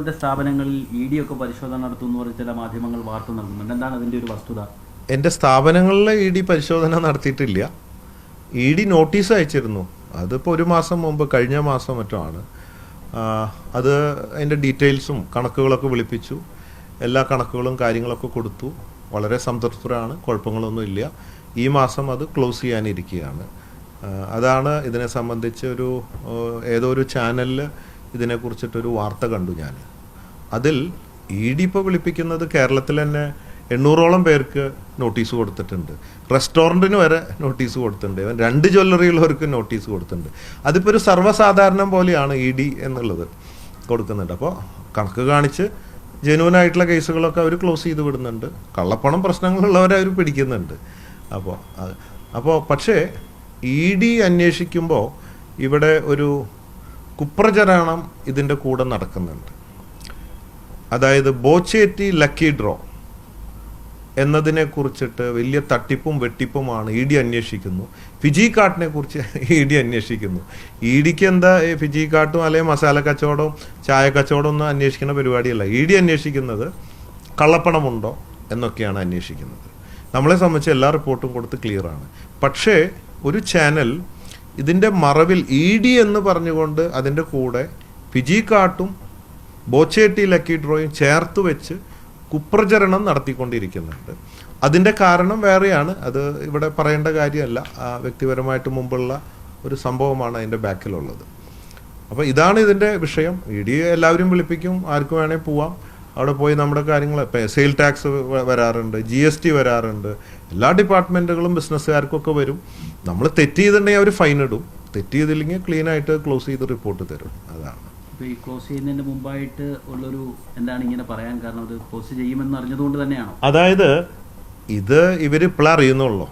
അവരുടെ സ്ഥാപനങ്ങളിൽ E D ഒക്കെ പരിശോധന നടത്തുന്നു പറഞ്ഞ ചില മാധ്യമങ്ങൾ വാർത്ത നൽകുന്നുണ്ട്. എന്താണ് അതിന്റെ ഒരു വസ്തുത? എന്റെ സ്ഥാപനങ്ങളിൽ ഇ ഡി പരിശോധന നടത്തിയിട്ടില്ല. ഇ ഡി നോട്ടീസ് അയച്ചിരുന്നു. അതിപ്പോൾ ഒരു മാസം മുമ്പ് കഴിഞ്ഞ മാസം മറ്റോ ആണ്. അത് അതിന്റെ ഡീറ്റെയിൽസും കണക്കുകളൊക്കെ വിളിപ്പിച്ചു. എല്ലാ കണക്കുകളും കാര്യങ്ങളൊക്കെ കൊടുത്തു. വളരെ സംതൃപ്തരാണ്. കുഴപ്പങ്ങളൊന്നും ഇല്ല. ഈ മാസം അത് ക്ലോസ് ചെയ്യാനിരിക്കുകയാണ്. അതാണ് ഇതിനെ സംബന്ധിച്ച് ഒരു ഏതോ ഒരു ചാനലിൽ ഇതിനെക്കുറിച്ചിട്ടൊരു വാർത്ത കണ്ടു ഞാൻ. അതിൽ ഇ ഡി ഇപ്പോൾ വിളിപ്പിക്കുന്നത് കേരളത്തിൽ തന്നെ എണ്ണൂറോളം പേർക്ക് നോട്ടീസ് കൊടുത്തിട്ടുണ്ട്. റെസ്റ്റോറന്റിന് വരെ നോട്ടീസ് കൊടുത്തിട്ടുണ്ട്. ഇവൻ രണ്ട് ജ്വല്ലറിയുള്ളവർക്ക് നോട്ടീസ് കൊടുത്തിട്ടുണ്ട്. അതിപ്പോൾ ഒരു സർവസാധാരണം പോലെയാണ് ഇ ഡി എന്നുള്ളത് കൊടുക്കുന്നുണ്ട്. അപ്പോൾ കണക്ക് കാണിച്ച് ജെനുവൻ ആയിട്ടുള്ള കേസുകളൊക്കെ അവർ ക്ലോസ് ചെയ്ത് വിടുന്നുണ്ട്. കള്ളപ്പണം പ്രശ്നങ്ങളുള്ളവരെ അവർ പിടിക്കുന്നുണ്ട്. അപ്പോൾ അപ്പോൾ പക്ഷേ ഇ ഡി അന്വേഷിക്കുമ്പോൾ ഇവിടെ ഒരു കുപ്രചരണം ഇതിന്റെ കൂടെ നടക്കുന്നുണ്ട്. അതായത് ബോച്ചേറ്റി ലക്കി ഡ്രോ എന്നതിനെ കുറിച്ചിട്ട് വലിയ തട്ടിപ്പും വെട്ടിപ്പുമാണ് ഇ ഡി അന്വേഷിക്കുന്നു. ഫിജി കാട്ടിനെ കുറിച്ച് ഇ ഡി അന്വേഷിക്കുന്നു. ഇ ഡിക്ക് എന്താ ഫിജി കാട്ടും അല്ലെങ്കിൽ മസാല കച്ചവടവും ചായ കച്ചവടവും ഒന്നും അന്വേഷിക്കുന്ന പരിപാടിയല്ല. ഇ ഡി അന്വേഷിക്കുന്നത് കള്ളപ്പണമുണ്ടോ എന്നൊക്കെയാണ് അന്വേഷിക്കുന്നത്. നമ്മളെ സംബന്ധിച്ച് എല്ലാ റിപ്പോർട്ടും കൊടുത്ത് ക്ലിയറാണ് പക്ഷേ ഒരു ചാനൽ ഇതിന്റെ മറവിൽ ഇ ഡി എന്ന് പറഞ്ഞുകൊണ്ട് അതിന്റെ കൂടെ പിജി കാട്ടും ബോച്ചേട്ടി ലക്കി ഡ്രോയും ചേർത്ത് വെച്ച് കുപ്രചരണം നടത്തിക്കൊണ്ടിരിക്കുന്നുണ്ട്. അതിന്റെ കാരണം വേറെയാണ്. അത് ഇവിടെ പറയേണ്ട കാര്യമല്ല. വ്യക്തിപരമായിട്ട് മുമ്പുള്ള ഒരു സംഭവമാണ് അതിന്റെ ബാക്കിലുള്ളത്. അപ്പോൾ ഇതാണ് ഇതിന്റെ വിഷയം. ഇ ഡി എല്ലാവരും വിളിപ്പിക്കും. ആർക്ക് വേണേൽ പോവാം. അവിടെ പോയി നമ്മുടെ കാര്യങ്ങൾ ഇപ്പം സെയിൽ ടാക്സ് വരാറുണ്ട്. ജി എസ് ടി വരാറുണ്ട്. എല്ലാ ഡിപ്പാർട്ട്മെന്റുകളും ബിസിനസ്സുകാർക്കൊക്കെ വരും. നമ്മൾ തെറ്റ് ചെയ്തിട്ടുണ്ടെങ്കിൽ അവർ ഫൈൻ ഇടും. തെറ്റ് ചെയ്തില്ലെങ്കിൽ ക്ലീൻ ആയിട്ട് ക്ലോസ് ചെയ്ത് റിപ്പോർട്ട് തരും. അതാണ്. ഈ ക്ലോസ് ചെയ്യുന്നതിന് മുമ്പായിട്ട് ഉള്ളൊരു എന്താണ് ഇങ്ങനെ പറയാൻ കാരണം അത് ക്ലോസ് ചെയ്യുമെന്ന് അറിഞ്ഞതുകൊണ്ട് തന്നെയാണ്? അതായത് ഇത് ഇവർ ഇപ്പോഴേ അറിയുന്നുള്ളൂ.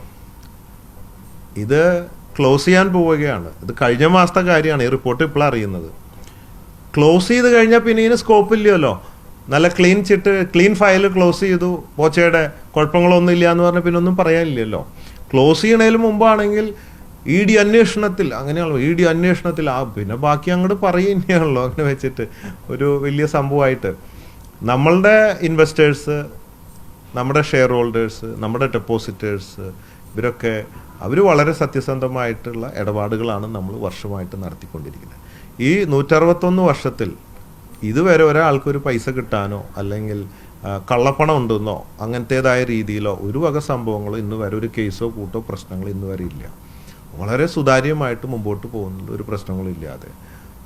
ഇത് ക്ലോസ് ചെയ്യാൻ പോവുകയാണ്. ഇത് കഴിഞ്ഞ മാസത്തെ കാര്യമാണ്. ഈ റിപ്പോർട്ട് ഇപ്പോഴാണ് അറിയുന്നത്. ക്ലോസ് ചെയ്ത് കഴിഞ്ഞാൽ പിന്നെ ഇതിന് സ്കോപ്പ് ഇല്ലല്ലോ. നല്ല clean chit clean file close ചെയ്തു. പോച്ചയുടെ കുഴപ്പങ്ങളൊന്നും ഇല്ല എന്ന് പറഞ്ഞാൽ പിന്നെ ഒന്നും പറയാനില്ലല്ലോ. ക്ലോസ് ചെയ്യണതിന് മുമ്പാണെങ്കിൽ ഇ ഡി അന്വേഷണത്തിൽ അങ്ങനെയാണല്ലോ ഇ ഡി അന്വേഷണത്തിൽ ആ പിന്നെ ബാക്കി അങ്ങോട്ട് പറയുകയാണല്ലോ അങ്ങനെ വെച്ചിട്ട് ഒരു വലിയ സംഭവമായിട്ട്. നമ്മളുടെ ഇൻവെസ്റ്റേഴ്സ് നമ്മുടെ ഷെയർ ഹോൾഡേഴ്സ് നമ്മുടെ ഡെപ്പോസിറ്റേഴ്സ് ഇവരൊക്കെ അവർ വളരെ സത്യസന്ധമായിട്ടുള്ള ഇടപാടുകളാണ് നമ്മൾ വർഷമായിട്ട് നടത്തിക്കൊണ്ടിരിക്കുന്നത്. ഈ നൂറ്ററുപത്തൊന്ന് വർഷത്തിൽ ഇതുവരെ ഒരാൾക്കൊരു പൈസ കിട്ടാനോ അല്ലെങ്കിൽ കള്ളപ്പണം ഉണ്ടെന്നോ അങ്ങനത്തേതായ രീതിയിലോ ഒരു വക സംഭവങ്ങളോ ഇന്ന് വരെ ഒരു കേസോ കൂട്ടോ പ്രശ്നങ്ങളോ ഇന്ന് വരെ ഇല്ല. വളരെ സുതാര്യമായിട്ട് മുമ്പോട്ട് പോകുന്നുണ്ട് ഒരു പ്രശ്നങ്ങളും ഇല്ലാതെ.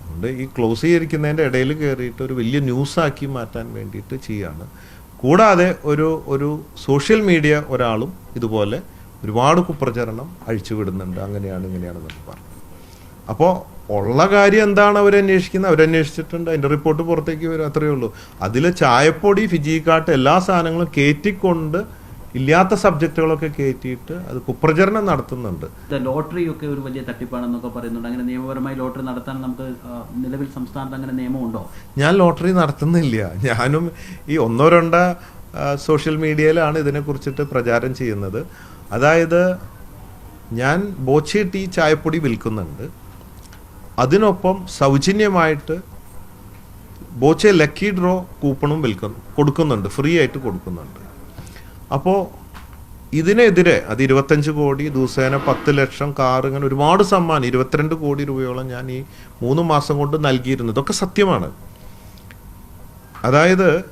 അതുകൊണ്ട് ഈ ക്ലോസ് ചെയ്തിരിക്കുന്നതിന്റെ ഇടയിൽ കയറിയിട്ട് ഒരു വലിയ ന്യൂസാക്കി മാറ്റാൻ വേണ്ടിയിട്ട് ചെയ്യാണ്. കൂടാതെ ഒരു ഒരു സോഷ്യൽ മീഡിയ ഒരാളും ഇതുപോലെ ഒരുപാട് കുപ്രചരണം അഴിച്ചുവിടുന്നുണ്ട്. അങ്ങനെയാണ് ഇങ്ങനെയാണെന്നൊക്കെ പറഞ്ഞു. അപ്പോൾ ഉള്ള കാര്യം എന്താണ് അവരന്വേഷിക്കുന്നത് അവരന്വേഷിച്ചിട്ടുണ്ട് അതിന്റെ റിപ്പോർട്ട് പുറത്തേക്ക് വരും. അത്രയേ ഉള്ളൂ. അതിൽ ചായപ്പൊടി ഫിജിക്കാട്ട് എല്ലാ സാധനങ്ങളും കയറ്റിക്കൊണ്ട് ഇല്ലാത്ത സബ്ജക്റ്റുകളൊക്കെ കയറ്റിയിട്ട് അത് കുപ്രചരണം നടത്തുന്നുണ്ട്. ലോട്ടറി ഒക്കെ ഒരു വലിയ തട്ടിപ്പാണെന്നൊക്കെ പറയുന്നുണ്ട്. അങ്ങനെ നിയമപരമായി ലോട്ടറി നടത്താൻ നമുക്ക് നിലവിൽ സംസ്ഥാനത്ത് അങ്ങനെ നിയമമുണ്ടോ? ഞാൻ ലോട്ടറി നടത്തുന്നില്ല. ഞാനും ഈ ഒന്നോ രണ്ടോ സോഷ്യൽ മീഡിയയിലാണ് ഇതിനെക്കുറിച്ചിട്ട് പ്രചാരം ചെയ്യുന്നത്. അതായത് ഞാൻ ബോച്ചി ടീ ചായപ്പൊടി വിൽക്കുന്നുണ്ട്. അതിനൊപ്പം സൗജന്യമായിട്ട് ബോച്ചെ ലക്കി ഡ്രോ കൂപ്പണും വിൽക്കുന്നു കൊടുക്കുന്നുണ്ട് ഫ്രീ ആയിട്ട് കൊടുക്കുന്നുണ്ട്. അപ്പോൾ ഇതിനെതിരെ അത് ഇരുപത്തഞ്ച് കോടി ദിവസേന പത്ത് ലക്ഷം കാർ ഇങ്ങനെ ഒരുപാട് സമ്മാനം ഇരുപത്തിരണ്ട് കോടി രൂപയോളം ഞാൻ ഈ മൂന്ന് മാസം കൊണ്ട് നൽകിയിരുന്നു. ഇതൊക്കെ സത്യമാണ്. അതായത്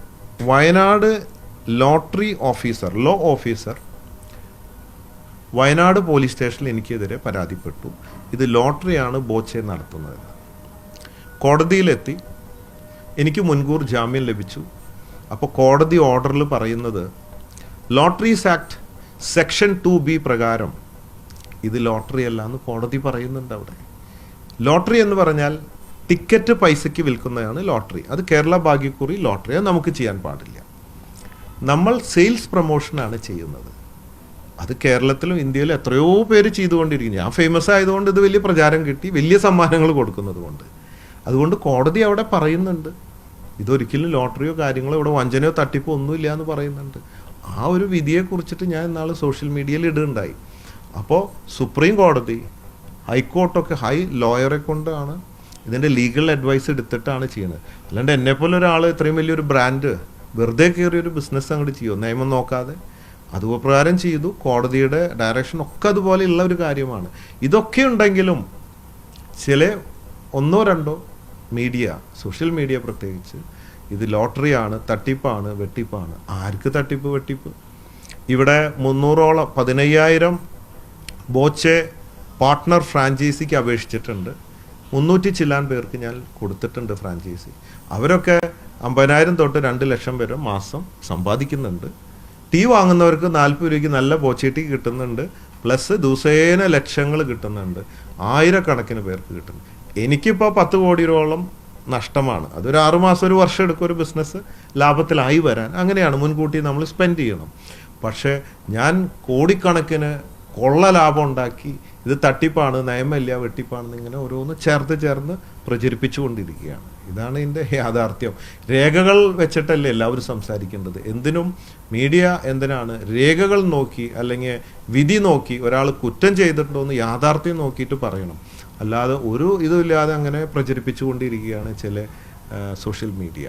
Wayanad lottery officer law officer Wayanad police സ്റ്റേഷനിൽ എനിക്കെതിരെ പരാതിപ്പെട്ടു. ഇത് ലോട്ടറിയാണ് ബോച്ചെ നടത്തുന്നത്. കോടതിയിലെത്തി. എനിക്ക് മുൻകൂർ ജാമ്യം ലഭിച്ചു. അപ്പോൾ കോടതി ഓർഡറിൽ പറയുന്നത് lotteries act section two B പ്രകാരം ഇത് ലോട്ടറി അല്ല എന്ന് കോടതി പറയുന്നുണ്ട് അവിടെ. ലോട്ടറി എന്ന് പറഞ്ഞാൽ ടിക്കറ്റ് പൈസയ്ക്ക് വിൽക്കുന്നതാണ് ലോട്ടറി. അത് കേരള ഭാഗ്യക്കുറി ലോട്ടറി. അത് നമുക്ക് ചെയ്യാൻ പാടില്ല. നമ്മൾ സെയിൽസ് പ്രൊമോഷനാണ് ചെയ്യുന്നത്. അത് കേരളത്തിലും ഇന്ത്യയിലും എത്രയോ പേര് ചെയ്തുകൊണ്ടിരിക്കുന്നു. ഞാൻ ഫേമസ് ആയതുകൊണ്ട് ഇത് വലിയ പ്രചാരം കിട്ടി വലിയ സമ്മാനങ്ങൾ കൊടുക്കുന്നത് കൊണ്ട്. അതുകൊണ്ട് കോടതി അവിടെ പറയുന്നുണ്ട്. ഇതൊരിക്കലും ലോട്ടറിയോ കാര്യങ്ങളോ ഇവിടെ വഞ്ചനയോ തട്ടിപ്പോ ഒന്നുമില്ല എന്ന് പറയുന്നുണ്ട്. ആ ഒരു വിധിയെ കുറിച്ചിട്ട് ഞാൻ ഇന്നാൾ സോഷ്യൽ മീഡിയയിൽ ഇടുണ്ടായി അപ്പോൾ സുപ്രീം കോടതി ഹൈക്കോർട്ടൊക്കെ ഹൈ ലോയറെ കൊണ്ടാണ് ഇതിന്റെ ലീഗൽ അഡ്വൈസ് എടുത്തിട്ടാണ് ചെയ്യുന്നത്. അല്ലാണ്ട് എന്നെപ്പോലെ ഒരാൾ ഇത്രയും വലിയൊരു ബ്രാൻഡ് വെറുതെ കയറിയൊരു ബിസിനസ് അങ്ങോട്ട് ചെയ്യുമോ നിയമം നോക്കാതെ? അതുപ്രകാരം ചെയ്തു. കോടതിയുടെ ഡയറക്ഷൻ ഒക്കെ അതുപോലെയുള്ള ഒരു കാര്യമാണ്. ഇതൊക്കെ ഉണ്ടെങ്കിലും ചില ഒന്നോ രണ്ടോ മീഡിയ സോഷ്യൽ മീഡിയ പ്രത്യേകിച്ച് ഇത് ലോട്ടറിയാണ് തട്ടിപ്പാണ് വെട്ടിപ്പാണ്. ആർക്ക് തട്ടിപ്പ് വെട്ടിപ്പ്? ഇവിടെ മുന്നൂറോളം പതിനയ്യായിരം ബോച്ചെ പാർട്ട്ണർ ഫ്രാഞ്ചൈസിക്ക് അപേക്ഷിച്ചിട്ടുണ്ട്. മുന്നൂറ്റി ചില്ലാൻ പേർക്ക് ഞാൻ കൊടുത്തിട്ടുണ്ട് ഫ്രാഞ്ചൈസി അവരൊക്കെ അമ്പതിനായിരം തൊട്ട് രണ്ട് ലക്ഷം വരെ മാസം സമ്പാദിക്കുന്നുണ്ട്. ടീ വാങ്ങുന്നവർക്ക് നാൽപ്പത് രൂപയ്ക്ക് നല്ല പോച്ചീട്ടി കിട്ടുന്നുണ്ട്. പ്ലസ് ദിവസേന ലക്ഷങ്ങൾ കിട്ടുന്നുണ്ട്. ആയിരക്കണക്കിന് പേർക്ക് കിട്ടുന്നു. എനിക്കിപ്പോൾ പത്ത് കോടി രൂപയോളം നഷ്ടമാണ്. അതൊരു ആറുമാസം ഒരു വർഷം എടുക്കും ഒരു ബിസിനസ് ലാഭത്തിലായി വരാൻ. അങ്ങനെയാണ് മുൻകൂട്ടി നമ്മൾ സ്പെൻഡ് ചെയ്യണം. പക്ഷേ ഞാൻ കോടിക്കണക്കിന് കൊള്ള ലാഭം ഉണ്ടാക്കി ഇത് തട്ടിപ്പാണ് നയമല്ല വെട്ടിപ്പാണെന്ന് ഇങ്ങനെ ഓരോന്ന് ചേർത്ത് ചേർന്ന് പ്രചരിപ്പിച്ചുകൊണ്ടിരിക്കുകയാണ്. ഇതാണ് ഇതിന്റെ യാഥാർത്ഥ്യം. രേഖകൾ വെച്ചിട്ടല്ലേ എല്ലാവരും സംസാരിക്കേണ്ടത്. എന്തിനും മീഡിയ എന്തിനാണ്? രേഖകൾ നോക്കി അല്ലെങ്കിൽ വിധി നോക്കി ഒരാൾ കുറ്റം ചെയ്തിട്ടുണ്ടോ എന്ന് യാഥാർത്ഥ്യം നോക്കിയിട്ട് പറയണം. അല്ലാതെ ഒരു ഇതുമില്ലാതെ അങ്ങനെ പ്രചരിപ്പിച്ചുകൊണ്ടിരിക്കുകയാണ് ചില സോഷ്യൽ മീഡിയ.